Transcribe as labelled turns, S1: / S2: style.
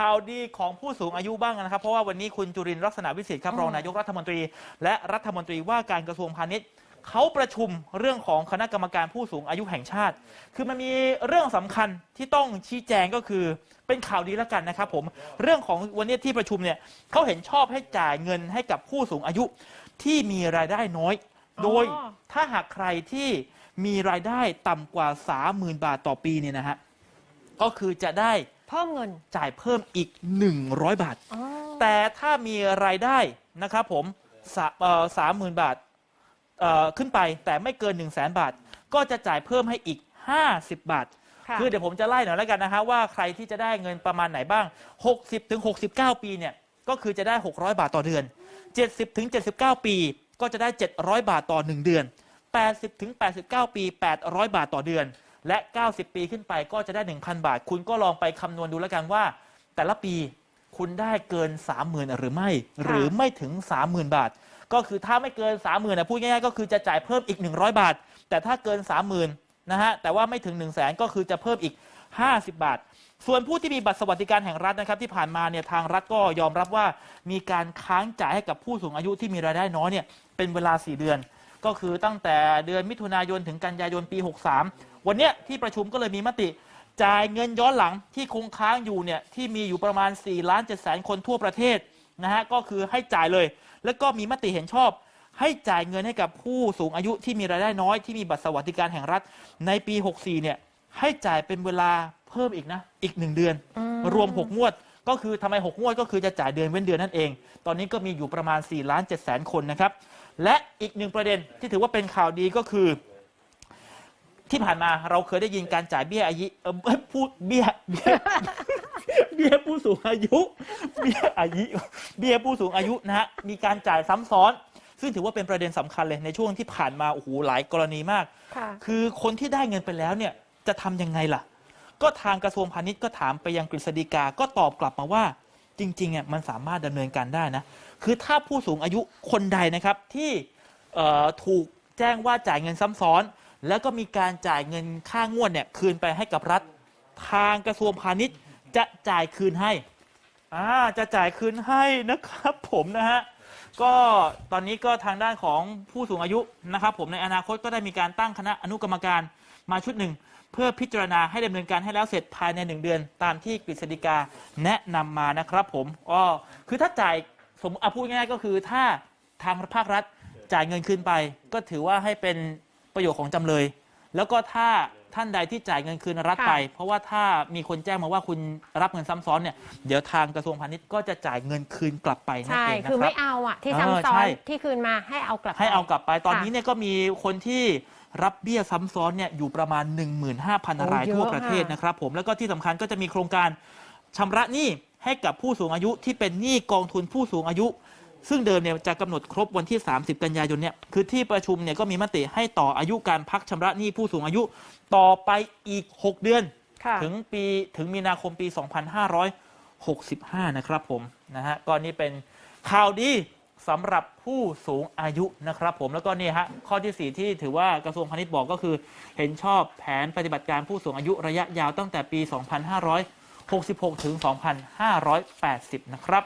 S1: ข่าวดีของผู้สูงอายุบ้างนะครับ เพราะว่าวันนี้คุณจุรินทร์ลักษณะวิสิทธิ์ครับ
S2: อืม
S1: รองนายกรัฐมนตรี และรัฐมนตรีว่าการกระทรวงพาณิชย์เขาประชุมเรื่องของคณะกรรมการผู้สูงอายุแห่งชาติ คือมันมีเรื่องสำคัญที่ต้องชี้แจงก็คือเป็นข่าวดีแล้วกันนะครับผมเรื่องของวันนี้ที่ประชุมเนี่ยเขาเห็นชอบให้จ่ายเงินให้กับผู้สูงอายุที่มีรายได้น้อย โดย
S2: อ๋อ
S1: ถ้าหากใครที่มีรายได้ต่ำกว่า 30,000 บาทต่อปีเนี่ยนะฮะก็คือจะได้
S2: เพิ่มเงิน
S1: จ่ายเพิ่มอีก 100 บาท
S2: อ๋อ
S1: แต่ถ้ามีรายได้นะครับผมสามหมื่นบาทเอ่อขึ้นไปแต่ไม่เกิน 1 0 0 0 0แบาท ก็จะจ่ายเพิ่มให้อีก 50 บาท
S2: ค่ะ
S1: คือเดี๋ยวผมจะไล่หน่อยแล้วกันนะฮะว่าใครที่จะได้เงินประมาณไหนบ้าง 60ถึง69 ปีเนี่ยก็คือจะได้ 600 บาทต่อเดือน 70ถึง79 ปี ก็จะได้ 700 บาทต่อ 1 เดือน 80ถึง89 ปี 800 บาทต่อเดือน และ 90 ปีขึ้นไปก็จะได้ 1,000 บาท คุณก็ลองไปคำนวณดูแล้วกันว่า แต่ละปีคุณได้เกิน 30,000 หรือไม่ หรือไม่ถึง 30,000 บาท ก็คือถ้าไม่เกิน 30,000นะพูดง่ายๆ ก็คือจะจ่ายเพิ่มอีก 100 บาท แต่ถ้าเกิน 30,000นะฮะแต่ว่าไม่ถึง 1 0 0 0 0แสนก็คือจะเพิ่มอีก 50 บาท ส่วนผู้ที่มีบัตรสวัสดิการแห่งรัฐนะครับที่ผ่านมาเนี่ยทางรัฐก็ยอมรับว่ามีการค้างจ่ายให้กับผู้สูงอายุที่มีรายได้น้อยเนี่ยเป็นเวลา 4 เดือน ก็คือตั้งแต่เดือนมิถุนายนถึงกันยายนปี 63 วันเนี้ยที่ประชุมก็เลยมีมติ จ่ายเงินย้อนหลังที่คงค้างอยู่เนี่ยที่มีอยู่ประมาณ4ล้าน7แสนคนทั่วประเทศนะฮะก็คือให้จ่ายเลย แล้วก็มีมติเห็นชอบ ให้จ่ายเงินให้กับผู้สูงอายุที่มีรายได้น้อยที่มีบัตรสวัสดิการแห่งรัฐ ในปี 64 เนี่ยให้จ่ายเป็นเวลาเพิ่มอีกนะอีก1เดือน
S2: อ
S1: รวม 6 งวด ก็คือทำไม 6 งวดก็คือจะจ่ายเดือนเว้นเดือนนั่นเอง ตอนนี้ก็มีอยู่ประมาณ 4 ล้าน7แสนคนนะครับ และอีกหนึ่งประเด็นที่ถือว่าเป็นข่าวดีก็คือ ที่ผ่านมาเราเคยได้ยินการจ่ายเบี้ยอายุเอ่อพูดเบี้ยเบี้ยเบี้ยผู้สูงอายุ เบี้ยอายุเบี้ยผู้สูงอายุนะฮะมีการจ่ายซ้ำซ้อน ซึ่งถือว่าเป็นประเด็นสำคัญเลยในช่วงที่ผ่านมาโอ้โหหลายกรณีมาก
S2: ค่ะ
S1: คือคนที่ได้เงินไปแล้วเนี่ยจะทำยังไงล่ะ ก็ทางกระทรวงพาณิชย์ก็ถามไปยังกฤษฎีกาก็ตอบกลับมาว่า จริงๆอะมันสามารถดำเนินการได้นะ คือถ้าผู้สูงอายุคนใดนะครับที่ถูกแจ้งว่าจ่ายเงินซ้ำซ้อน แล้วก็มีการจ่ายเงินค่างวดเนี่ยคืนไปให้กับรัฐทางกระทรวงพาณิชย์ จะจ่ายคืนให้อ่าจะจ่ายคืนให้นะครับผมนะฮะก็ตอนนี้ก็ทางด้านของผู้สูงอายุนะครับ ผมในอนาคตก็ได้มีการตั้งคณะอนุกรรมการมาชุดหนึ่ง เพื่อพิจารณาให้ดำเนินการให้แล้วเสร็จภายในหนึ่งเดือน ตามที่กฤษฎีกาแนะนำมานะครับผมอ๋อคือถ้าจ่ายสมมติเอาพูดง่ายๆก็คือถ้าทางภาครัฐจ่ายเงินคืนไป ก็ถือว่าให้เป็นประโยชน์ของจำเลย แล้วก็ถ้า ท่านใดที่จ่ายเงินคืนรัฐ
S2: ค่ะ
S1: ไป เพราะว่าถ้ามีคนแจ้งมาว่าคุณรับเงินซ้ำซ้อนเนี่ยเดี๋ยวทางกระทรวงพาณิชย์ก็จะจ่ายเงินคืนกลับไปนั่น
S2: ใช่
S1: เองนะ
S2: คือ
S1: ครั
S2: ไม่
S1: บ
S2: เอาอะ ที่
S1: เออ
S2: ซ้ำซ้อ
S1: ใช่
S2: นที่คืนมาให้เอากลับ
S1: ให้เอากลับไปตอน
S2: ค่ะ
S1: นี้เนี่ยก็มีคนที่รับเบี้ยซ้ำซ้อนเนี่ยอยู่ประมาณ15,000 ราย
S2: โอ้เยอะ
S1: ทั่วประเทศ
S2: ค่ะ
S1: นะครับผมแล้วก็ที่สำคัญก็จะมีโครงการชำระหนี้ให้กับผู้สูงอายุที่เป็นหนี้กองทุนผู้สูงอายุ ซึ่งเดิมเนี่ยจะกำหนดครบวันที่ 30 กันยายนเนี่ยคือที่ประชุมเนี่ยก็มีมติให้ต่ออายุการพักชำระหนี้ผู้สูงอายุต่อไปอีก 6 เดือน
S2: ค่ะ
S1: ถึงปีถึงมีนาคมปี 2565 นะครับผมนะฮะก็นี่เป็นข่าวดีสำหรับผู้สูงอายุนะครับผมแล้วก็นี่ฮะข้อที่ 4 ที่ถือว่ากระทรวงพาณิชย์บอกก็คือ เห็นชอบแผนปฏิบัติการผู้สูงอายุระยะยาวตั้งแต่ปี 2566 ถึง 2580 นะครับ